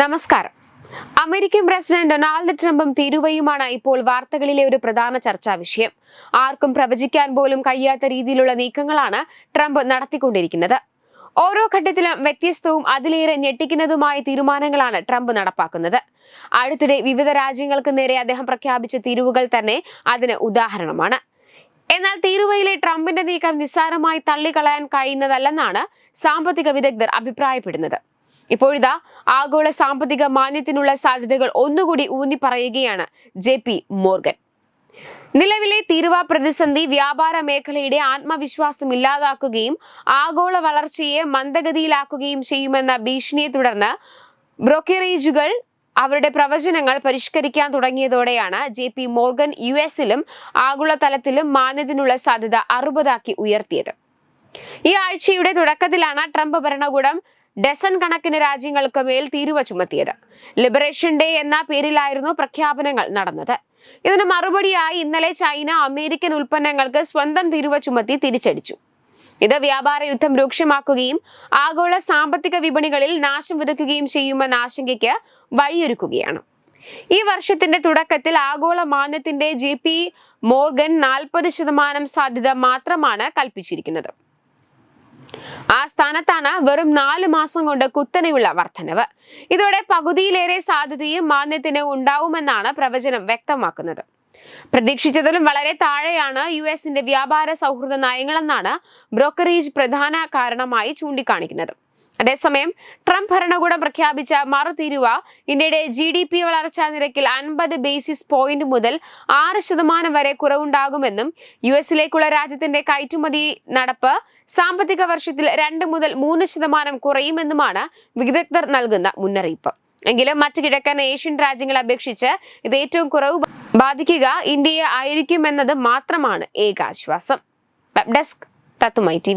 നമസ്കാരം. American president Donald ട്രംപും തീരുവയുമാണ് ഇപ്പോൾ വാർത്തകളിലെ ഒരു പ്രധാന ചർച്ചാ വിഷയം. ആർക്കും പ്രവചിക്കാൻ പോലും കഴിയാത്ത രീതിയിലുള്ള നീക്കങ്ങളാണ് ട്രംപ് നടത്തിക്കൊണ്ടിരിക്കുന്നത്. ഓരോ ഘട്ടത്തിലും വ്യത്യസ്തവും അതിലേറെ ഞെട്ടിക്കുന്നതുമായ തീരുമാനങ്ങളാണ് ട്രംപ് നടപ്പാക്കുന്നത്. അടുത്തിടെ വിവിധ രാജ്യങ്ങൾക്ക് നേരെ അദ്ദേഹം പ്രഖ്യാപിച്ച തീരുവകൾ തന്നെ അതിന് ഉദാഹരണമാണ്. എന്നാൽ തീരുവയിലെ ട്രംപിന്റെ നീക്കം നിസ്സാരമായി തള്ളിക്കളയാൻ കഴിയുന്നതല്ലെന്നാണ് സാമ്പത്തിക വിദഗ്ധർ അഭിപ്രായപ്പെടുന്നത്. ഇപ്പോഴിതാ ആഗോള സാമ്പത്തിക മാന്യത്തിനുള്ള സാധ്യതകൾ ഒന്നുകൂടി ഊന്നി പറയുകയാണ് ജെ പി മോർഗൻ. നിലവിലെ തീരുവ പ്രതിസന്ധി വ്യാപാര മേഖലയുടെ ആത്മവിശ്വാസം ഇല്ലാതാക്കുകയും ആഗോള വളർച്ചയെ മന്ദഗതിയിലാക്കുകയും ചെയ്യുമെന്ന ഭീഷണിയെ തുടർന്ന് ബ്രോക്കറേജുകൾ അവരുടെ പ്രവചനങ്ങൾ പരിഷ്കരിക്കാൻ തുടങ്ങിയതോടെയാണ് ജെ പി മോർഗൻ യു എസിലും ആഗോളതലത്തിലും മാന്യത്തിനുള്ള സാധ്യത അറുപതാക്കി ഉയർത്തിയത്. ഈ ആഴ്ചയുടെ തുടക്കത്തിലാണ് ട്രംപ് ഭരണകൂടം ഡസൻ കണക്കിന് രാജ്യങ്ങൾക്ക് മേൽ തീരുവ ചുമത്തിയത്. ലിബറേഷൻ ഡേ എന്ന പേരിലായിരുന്നു പ്രഖ്യാപനങ്ങൾ നടന്നത്. ഇതിന് മറുപടിയായി ഇന്നലെ ചൈന അമേരിക്കൻ ഉൽപ്പന്നങ്ങൾക്ക് സ്വന്തം തീരുവ ചുമത്തി തിരിച്ചടിച്ചു. ഇത് വ്യാപാര യുദ്ധം രൂക്ഷമാക്കുകയും ആഗോള സാമ്പത്തിക വിപണികളിൽ നാശം വിതയ്ക്കുകയും ചെയ്യുമെന്ന ആശങ്കയ്ക്ക് വഴിയൊരുക്കുകയാണ്. ഈ വർഷത്തിന്റെ തുടക്കത്തിൽ ആഗോള മാന്യത്തിന്റെ ജെ പി മോർഗൻ നാൽപ്പത് ശതമാനം സാധ്യത മാത്രമാണ് കൽപ്പിച്ചിരിക്കുന്നത്. ആ സ്ഥാനത്താണ് വെറും നാല് മാസം കൊണ്ട് കുത്തനെയുള്ള വർധനവ് ഇതോടെ പകുതിയിലേറെ സാധ്യതയും മാന്യത്തിന് ഉണ്ടാവുമെന്നാണ് പ്രവചനം വ്യക്തമാക്കുന്നത്. പ്രതീക്ഷിച്ചതിലും വളരെ താഴെയാണ് യു എസിന്റെ വ്യാപാര സൗഹൃദ നയങ്ങളെന്നാണ് ബ്രോക്കറേജ് പ്രധാന കാരണമായി ചൂണ്ടിക്കാണിക്കുന്നത്. അതേസമയം ട്രംപ് ഭരണകൂടം പ്രഖ്യാപിച്ച മറുതിരുവ ഇന്ത്യയുടെ ജി ഡി പി വളർച്ചാ നിരക്കിൽ അൻപത് ബേസിസ് പോയിന്റ് മുതൽ ആറ് ശതമാനം വരെ കുറവുണ്ടാകുമെന്നും യു എസിലേക്കുള്ള രാജ്യത്തിന്റെ കയറ്റുമതി നടപ്പ് സാമ്പത്തിക വർഷത്തിൽ രണ്ട് മുതൽ മൂന്ന് ശതമാനം കുറയുമെന്നുമാണ് വിദഗ്ധർ നൽകുന്ന മുന്നറിയിപ്പ്. എങ്കിലും മറ്റ് കിഴക്കൻ ഏഷ്യൻ രാജ്യങ്ങളെ അപേക്ഷിച്ച് ഇത് ഏറ്റവും കുറവ് ബാധിക്കുക ഇന്ത്യയെ ആയിരിക്കുമെന്നത് മാത്രമാണ് ഏക ആശ്വാസം വെബ് ഡെസ്ക് തത്തുമൈ ടി